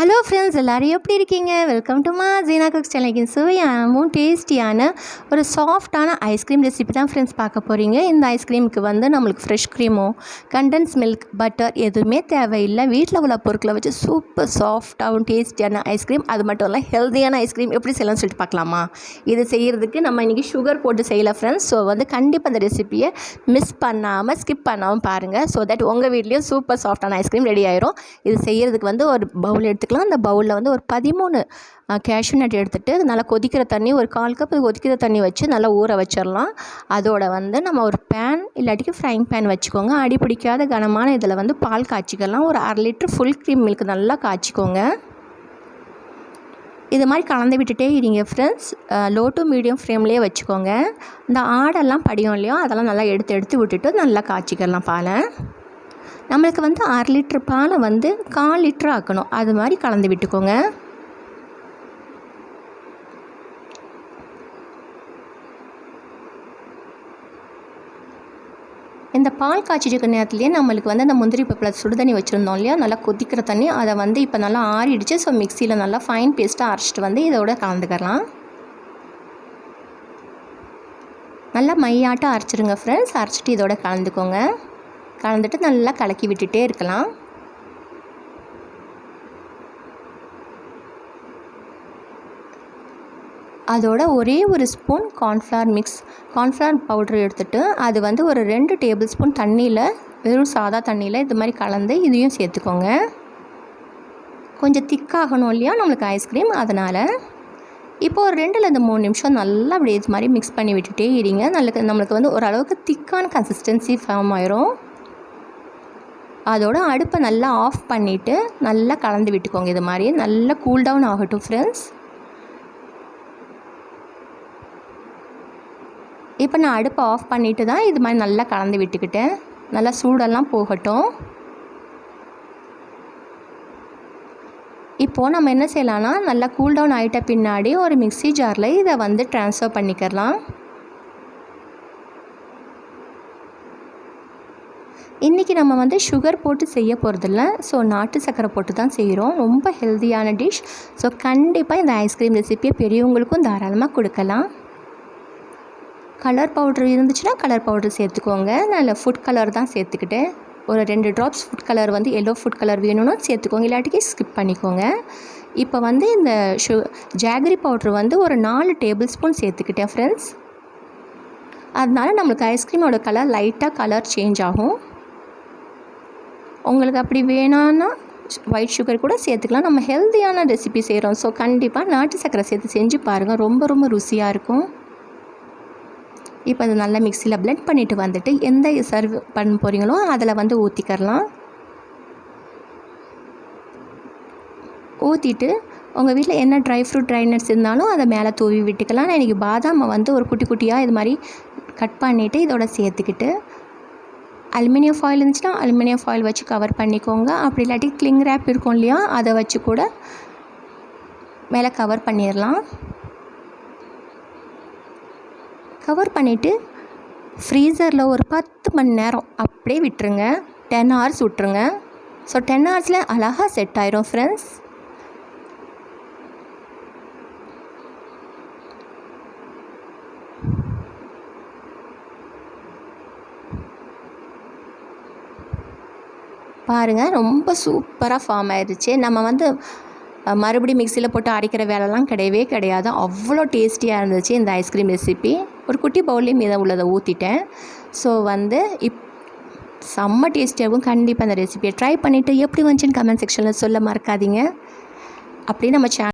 Hello friends எல்லோரும் எப்படி இருக்கீங்க? வெல்கம் டு மா ஜீனா குக்ஸ் சேனலுக்கு சுவையாகவும் டேஸ்டியான ஒரு சாஃப்டான ஐஸ்கிரீம் ரெசிபி தான் ஃப்ரெண்ட்ஸ் பார்க்க போகிறீங்க இந்த ஐஸ்கிரீமுக்கு வந்து நம்மளுக்கு ஃப்ரெஷ் க்ரீமோ கண்டென்ஸ் மில்க் பட்டர் எதுவுமே தேவையில்லை. வீட்டில் உள்ள பொருட்களை வச்சு சூப்பர் சாஃப்டாகவும் டேஸ்டியான ஐஸ்கிரீம் அது மட்டும் இல்லை ஹெல்த்தியான ஐஸ்கிரீம் எப்படி செய்யலாம்னு சொல்லிட்டு பார்க்கலாமா? இது செய்கிறதுக்கு நம்ம இன்றைக்கி சுகர் போட்டு செய்யலை ஃப்ரெண்ட்ஸ் ஸோ வந்து கண்டிப்பாக அந்த ரெசிப்பியை மிஸ் பண்ணாமல் ஸ்கிப் பண்ணாமல் பாருங்கள் ஸோ தட் உங்கள் வீட்லேயும் சூப்பர் சாஃப்டான ஐஸ்கிரீம் ரெடி ஆயிரும். இது செய்கிறதுக்கு வந்து ஒரு பவுல் எடுத்துக்கலாம். அந்த பவுலில் வந்து ஒரு பதிமூணு கேஷ்யூ நட் எடுத்துகிட்டு நல்லா கொதிக்கிற தண்ணி ஒரு கால் கப் கொதிக்கிற தண்ணி வச்சு நல்லா ஊற வச்சிடலாம் அதோட வந்து நம்ம ஒரு பேன் இல்லாட்டிக்கு ஃப்ரைங் பேன் வச்சுக்கோங்க. அடி பிடிக்காத கனமான இதில் வந்து பால் காய்ச்சிக்கலாம். ஒரு அரை லிட்டர் ஃபுல் க்ரீம் மில்க் நல்லா காய்ச்சிக்கோங்க. இது மாதிரி கலந்து விட்டுட்டே இருங்க ஃப்ரெண்ட்ஸ் லோ டு மீடியம் ஃப்ளேம்லேயே வச்சுக்கோங்க. இந்த ஆடெல்லாம் படியும் இல்லையோ? அதெல்லாம் நல்லா எடுத்து எடுத்து விட்டுட்டு நல்லா காய்ச்சிக்கலாம் பாலை. நம்மளுக்கு வந்து அரை லிட்ரு பாலை வந்து கால் லிட்ரு ஆக்கணும். அது மாதிரி கலந்து விட்டுக்கோங்க. இந்த பால் காய்ச்சிட்டு நேரத்துலேயே நம்மளுக்கு வந்து அந்த முந்திரி பப்பில் சுடு தண்ணி வச்சுருந்தோம் இல்லையா? நல்லா கொதிக்கிற தண்ணி அதை வந்து இப்போ நல்லா ஆறிடுச்சு. ஸோ மிக்சியில் நல்லா ஃபைன் பேஸ்ட்டாக அரைச்சிட்டு வந்து இதோட கலந்துக்கலாம். நல்லா மையாட்டம் அரைச்சிருங்க ஃப்ரெண்ட்ஸ் அரைச்சிட்டு இதோட கலந்துக்கோங்க. கலந்துட்டு நல்லா கலக்கி விட்டுட்டே இருக்கலாம். அதோட ஒரே ஒரு spoon cornflour mix cornflour powder எடுத்துகிட்டு அது வந்து ஒரு ரெண்டு டேபிள் ஸ்பூன் தண்ணியில் வெறும் சாதா தண்ணியில் இது மாதிரி கலந்து இதையும் சேர்த்துக்கோங்க. கொஞ்சம் திக்காகணும் இல்லையா? நம்மளுக்கு ஐஸ்கிரீம் அதனால் இப்போ ஒரு ரெண்டுலேருந்து மூணு நிமிஷம் நல்லா அப்படி இது மாதிரி மிக்ஸ் பண்ணி விட்டுட்டே இருங்க. நல்ல நம்மளுக்கு வந்து ஓரளவுக்கு திக்கான கன்சிஸ்டன்சி ஃபார்ம் ஆயிரும். அதோட அடுப்பை நல்லா ஆஃப் பண்ணிவிட்டு நல்லா கலந்து விட்டுக்கோங்க. இது மாதிரி நல்லா கூல் டவுன் ஆகட்டும் ஃப்ரெண்ட்ஸ் இப்போ நான் அடுப்பை ஆஃப் பண்ணிவிட்டு தான் இது மாதிரி நல்லா கலந்து விட்டுக்கிட்டேன். நல்லா சூடெல்லாம் போகட்டும். இப்போது நம்ம என்ன செய்யலாம்னா நல்லா கூல் டவுன் ஆகிட்ட பின்னாடி ஒரு மிக்சி ஜாரில் இதை வந்து ட்ரான்ஸ்ஃபர் பண்ணிக்கிறலாம். இன்றைக்கி நம்ம வந்து சுகர் போட்டு செய்ய போகிறதில்ல ஸோ நாட்டு சர்க்கரை போட்டு தான் செய்கிறோம் ரொம்ப ஹெல்த்தியான டிஷ் ஸோ கண்டிப்பாக இந்த ஐஸ்கிரீம் ரெசிப்பியை பெரியவங்களுக்கும் தாராளமாக கொடுக்கலாம். கலர் பவுட்ரு இருந்துச்சுன்னா கலர் பவுட்ரு சேர்த்துக்கோங்க. நான் ஃபுட் கலர் தான் சேர்த்துக்கிட்டேன் ஒரு ரெண்டு ட்ராப்ஸ் ஃபுட் கலர் வந்து எல்லோ ஃபுட் கலர் வேணும்னா சேர்த்துக்கோங்க. இல்லாட்டிக்கு ஸ்கிப் பண்ணிக்கோங்க. இப்போ வந்து இந்த ஷு ஜாகரி பவுட்ரு வந்து ஒரு நாலு டேபிள் ஸ்பூன் சேர்த்துக்கிட்டேன் ஃப்ரெண்ட்ஸ் அதனால நம்மளுக்கு ஐஸ்கிரீமோட கலர் லைட்டாக கலர் சேஞ்ச் ஆகும். உங்களுக்கு அப்படி வேணான்னா ஒயிட் சுகர் கூட சேர்த்துக்கலாம். நம்ம ஹெல்த்தியான ரெசிபி செய்கிறோம் ஸோ கண்டிப்பாக நாட்டு சர்க்கரை சேர்த்து செஞ்சு பாருங்கள் ரொம்ப ரொம்ப ருசியாக இருக்கும். இப்போ அது நல்லா மிக்சியில் பிளெண்ட் பண்ணிவிட்டு வந்துட்டு எந்த சர்வ் பண்ண போகிறீங்களோ அதில் வந்து ஊற்றிக்கிறலாம் ஊற்றிட்டு உங்கள் வீட்டில் என்ன ட்ரை ஃப்ரூட் ட்ரை நட்ஸ் இருந்தாலும் அதை மேலே தூவி விட்டுக்கலாம். நான் இன்றைக்கி பாதாமை வந்து ஒரு குட்டி குட்டியாக இது மாதிரி கட் பண்ணிவிட்டு இதோட சேர்த்துக்கிட்டு அலுமினியம் ஃபாயில் இருந்துச்சுன்னா அலுமினியம் ஃபாயில் வச்சு கவர் பண்ணிக்கோங்க. அப்படி இல்லாட்டி கிளிங் ரேப் இருக்கும் இல்லையா அதை வச்சு கூட மேலே கவர் பண்ணிடலாம் கவர் பண்ணிவிட்டு ஃப்ரீசரில் ஒரு பத்து மணி நேரம் அப்படியே விட்டுருங்க. டென் ஹவர்ஸ் விட்டுருங்க. ஸோ டென் ஹவர்ஸில் அழகாக செட் ஆயிரும் ஃப்ரெண்ட்ஸ் பாருங்கள் ரொம்ப சூப்பராக ஃபார்ம் ஆயிடுச்சு நம்ம வந்து மறுபடியும் மிக்சியில் போட்டு அரைக்கிற வேலைலாம் கிடையவே கிடையாது. அவ்வளோ டேஸ்டியாக இருந்துச்சு இந்த ஐஸ்கிரீம் ரெசிபி ஒரு குட்டி பவுல்லையும் மீதம் உள்ளதை ஊற்றிட்டேன் ஸோ வந்து இப் செம்ம டேஸ்டியாகவும் கண்டிப்பாக அந்த ரெசிபியை ட்ரை பண்ணிவிட்டு எப்படி வந்துச்சுன்னு கமெண்ட் செக்ஷனில் சொல்ல மறக்காதீங்க. அப்படியே நம்ம சேனல்